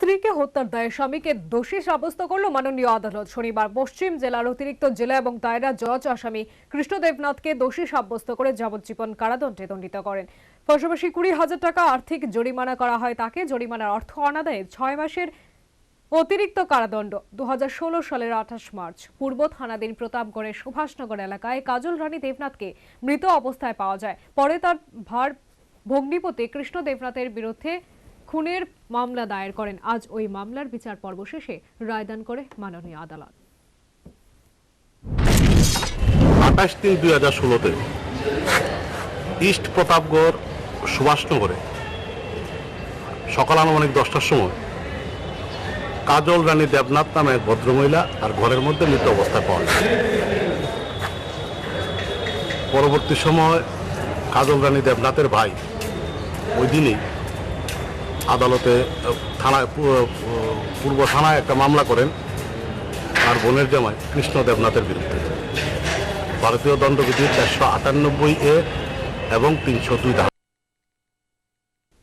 স্ত্রীকে হত্যার দায়ে স্বামীকে দোষী সাব্যস্ত করল মাননীয় আদালত। শনিবার পশ্চিম জেলার অতিরিক্ত জেলা এবং দায়রা জজ আসামি কৃষ্ণ দেবনাথকে দোষী সাব্যস্ত করে যাবজ্জীবন কারাদণ্ডে দণ্ডিত করেন। পাশাপাশি কুড়ি হাজার টাকা আর্থিক জরিমানা করা হয় তাকে। জরিমানার অর্থ অনাদায়ে ছয় মাসের অতিরিক্ত কারাদণ্ড। দু হাজার ষোলো সালের আঠাশ মার্চ পূর্ব থানাধীন প্রতাপগড়ের সুভাষনগর এলাকায় কাজল রানী দেবনাথকে মৃত অবস্থায় পাওয়া যায়। পরে তার ভার ভগ্নিপতি কৃষ্ণ দেবনাথের বিরুদ্ধে খুনের মামলা দায়ের করেন। আজ ওই মামলার বিচার পর্ব শেষে রায়দান করে মাননীয় আদালত। আঠাশ তিন দুই হাজার ষোলোতে ইস্ট প্রতাপগড় সুভাষনগরে সকাল আনুমানিক দশটার সময় কাজল রানী দেবনাথ নামে এক ভদ্রমহিলা আর ঘরের মধ্যে মৃত অবস্থায় পাওয়া যায় পরবর্তী সময় কাজল রানী দেবনাথের ভাই ওই দিনই আদালতে থানায় পূর্ব থানায় একটা মামলা করেন তার বোনের জামাই কৃষ্ণ দেবনাথের বিরুদ্ধে। ভারতীয় দণ্ডবিধির চারশো আটানব্বই এ এবং তিনশো দুই